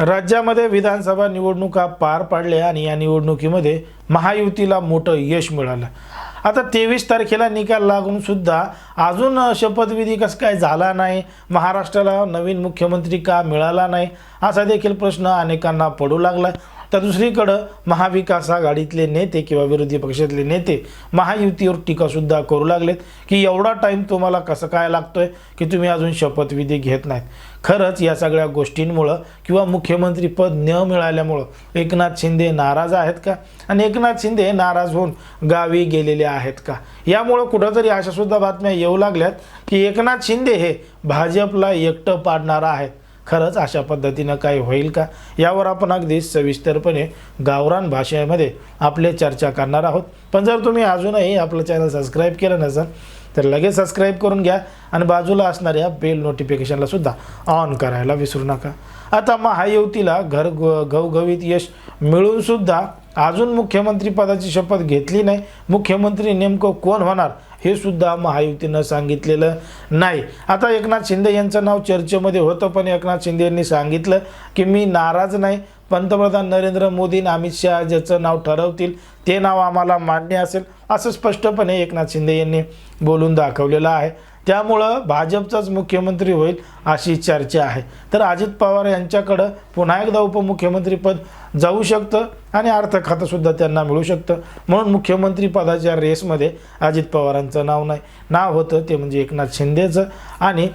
राज्यामध्ये विधानसभा निवडणुका पार पाडल्या आणि या निवडणुकीमध्ये महायुतीला मोठं यश मिळालं. आता तेवीस तारखेला निकाल लागून सुद्धा अजून शपथविधी कसं काय झाला नाही? महाराष्ट्राला नवीन मुख्यमंत्री का मिळाला नाही? असा देखील प्रश्न अनेकांना पडू लागला. तर दुसरीकडं महाविकास आघाडीतले नेते किंवा विरोधी पक्षातले नेते महायुतीवर टीकासुद्धा करू लागलेत की एवढा टाईम तुम्हाला कसं काय लागतोय की तुम्ही अजून शपथविधी घेत नाहीत? खरंच या सगळ्या गोष्टींमुळं किंवा मुख्यमंत्रीपद न मिळाल्यामुळं एकनाथ शिंदे नाराज आहेत का? आणि एकनाथ शिंदे नाराज होऊन गावी गेलेले आहेत का? यामुळं कुठंतरी अशासुद्धा बातम्या येऊ लागल्यात की एकनाथ शिंदे हे भाजपला एकटं पाडणारा आहेत. खरंच अशा पद्धतीनं काही होईल का? यावर आपण अगदी सविस्तरपणे गावरान भाषेमध्ये आपले चर्चा करणार आहोत. पण जर तुम्ही अजूनही आपलं चॅनल सबस्क्राईब केलं नसेल तर लगेच सबस्क्राईब करून घ्या आणि बाजूला असणाऱ्या बेल नोटिफिकेशनला सुद्धा ऑन करायला विसरू नका. आता महायुतीला घर घवघवीत यश मिळूनसुद्धा अजून मुख्यमंत्रीपदाची शपथ घेतली नाही. मुख्यमंत्री नेमकं कोण होणार? हे सुद्धा महायुतीनं सांगितलेलं नाही. आता एकनाथ शिंदे यांचं नाव चर्चेमध्ये होतं पण एकनाथ शिंदे यांनी सांगितलं की मी नाराज नाही. पंतप्रधान नरेंद्र मोदी अमित शहा ज्याचं नाव ठरवतील ते नाव आम्हाला मान्य असेल असं स्पष्टपणे एकनाथ शिंदे यांनी बोलून दाखवलेलं आहे. त्यामुळं भाजपचाच मुख्यमंत्री होईल अशी चर्चा आहे. तर अजित पवार यांच्याकडं पुन्हा एकदा उपमुख्यमंत्रीपद जाऊ शकतं आणि अर्थ खातंसुद्धा त्यांना मिळू शकतं. म्हणून मुख्यमंत्री पदाच्या रेसमध्ये अजित पवारांचं नाव नाही. नाव होतं ते म्हणजे एकनाथ शिंदेचं आणि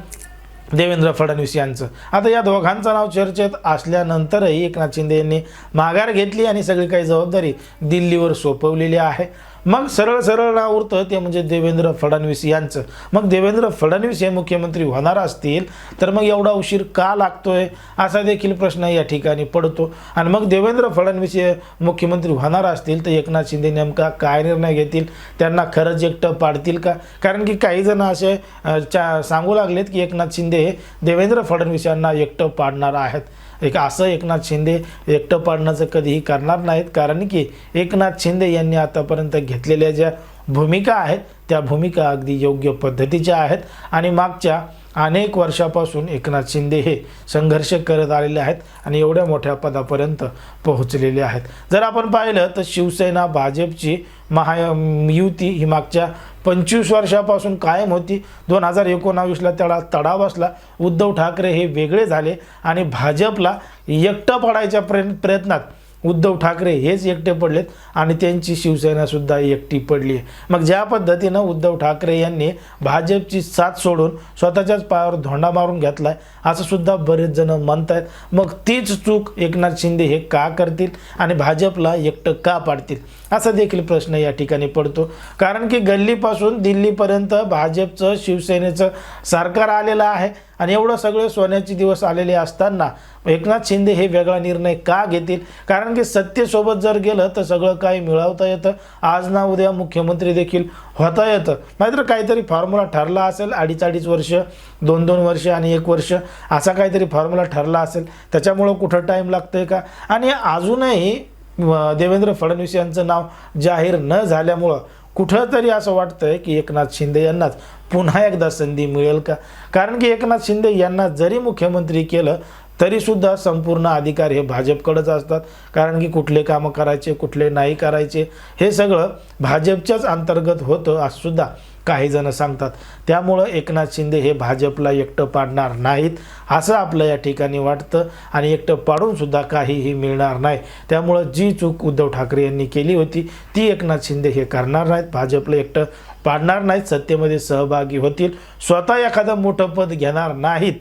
देवेंद्र फडणवीस यांचं. आता या दोघांचं नाव चर्चेत असल्यानंतरही एकनाथ शिंदे यांनी माघार घेतली आणि सगळी काही जबाबदारी दिल्लीवर सोपवलेली आहे. मग सरळ सरळ नाव उरतं ते म्हणजे देवेंद्र फडणवीस यांचं. मग देवेंद्र फडणवीस हे मुख्यमंत्री होणार असतील तर मग एवढा उशीर का लागतोय? असा देखील प्रश्न या ठिकाणी पडतो. आणि मग देवेंद्र फडणवीस हे मुख्यमंत्री होणार असतील तर एकनाथ शिंदे नेमका काय निर्णय घेतील? त्यांना खरंच एकटं पाडतील का? कारण की काही जण असे चा सांगू लागलेत की एकनाथ शिंदे हे देवेंद्र फडणवीस यांना एकटं पाडणार आहेत. एक असं एकनाथ शिंदे एकटं पाडण्याचं कधीही करणार नाहीत. कारण की एकनाथ शिंदे यांनी आतापर्यंत घेतलेल्या ज्या भूमिका आहेत त्या भूमिका अगदी योग्य पद्धतीच्या आहेत. आणि मागच्या अनेक वर्षापासून एकनाथ शिंदे हे संघर्ष करत आलेले आहेत आणि एवढ्या मोठ्या पदापर्यंत पोहोचलेले आहेत. जर आपण पाहिलं तर शिवसेना भाजपची महायुती ही मागच्या पंचवीस वर्षापासून कायम होती. दोन हजार एकोणावीसला त्याला तडा बसला. उद्धव ठाकरे हे वेगळे झाले आणि भाजपला एकटं पडायच्या प्रय प्रयत्नात उद्धव ठाकरे हेच एकटे पडलेत आणि त्यांची शिवसेनासुद्धा एकटी पडली आहे. मग ज्या पद्धतीनं उद्धव ठाकरे यांनी भाजपची साथ सोडून स्वतःच्याच पायावर धोंडा मारून घेतला आहे असंसुद्धा बरेच जण म्हणत आहेत मग तीच चूक एकनाथ शिंदे हे का करतील आणि भाजपला एकटं का पाडतील? असा देखील प्रश्न या ठिकाणी पडतो. कारण की गल्लीपासून दिल्लीपर्यंत भाजपचं शिवसेनेचं सरकार आलेलं आहे. आणि एवढं सगळे सोन्याचे दिवस आलेले असताना एकनाथ शिंदे हे वेगळा निर्णय का घेतील? कारण की सत्तेसोबत जर गेलं तर सगळं काही मिळवता येतं. आज ना उद्या मुख्यमंत्री देखील होता येतं. नाहीतर काहीतरी फॉर्म्युला ठरला असेल अडीच अडीच वर्ष दोन दोन वर्ष आणि एक वर्ष असा काहीतरी फॉर्म्युला ठरला असेल. त्याच्यामुळं कुठं टाईम लागतोय का? आणि अजूनही देवेंद्र फडणवीस यांचं नाव जाहीर न झाल्यामुळं कुठंतरी असं वाटतंय की एकनाथ शिंदे यांनाच पुन्हा एकदा संधी मिळेल का? कारण की एकनाथ शिंदे यांना जरी मुख्यमंत्री केलं तरीसुद्धा संपूर्ण अधिकार हे भाजपकडंच असतात. कारण की कुठले कामं करायचे कुठले नाही करायचे हे सगळं भाजपच्याच अंतर्गत होतं असं सुद्धा काही जण सांगतात त्यामुळं एकनाथ शिंदे हे भाजपला एकटं पाडणार नाहीत असं आपलं या ठिकाणी वाटतं आणि एकटं पाडूनसुद्धा काहीही मिळणार नाही. त्यामुळं जी चूक उद्धव ठाकरे यांनी केली होती ती एकनाथ शिंदे हे करणार नाहीत. भाजपला एकटं पाडणार नाहीत सत्तेमध्ये सहभागी होतील. स्वतः एखादं मोठं पद घेणार नाहीत.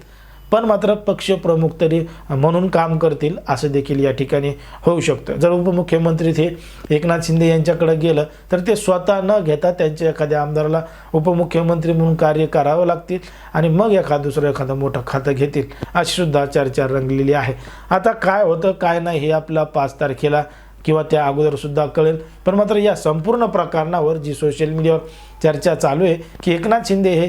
पण मात्र पक्षप्रमुख तरी म्हणून काम करतील असं देखील या ठिकाणी होऊ शकतं. जर उपमुख्यमंत्री हे एकनाथ शिंदे यांच्याकडे गेलं तर ते स्वतः न घेता त्यांच्या एखाद्या आमदाराला उपमुख्यमंत्री म्हणून कार्य करावं लागतील आणि मग एखादं दुसरं एखादं मोठं खातं घेतील अशी सुद्धा चर्चा रंगलेली आहे. आता काय होतं काय नाही हे आपला पाच तारखेला किंवा त्या अगोदर सुद्धा कळेल. पण मात्र या संपूर्ण प्रकरणावर जी सोशल मीडियावर चर्चा चालू आहे की एकनाथ शिंदे हे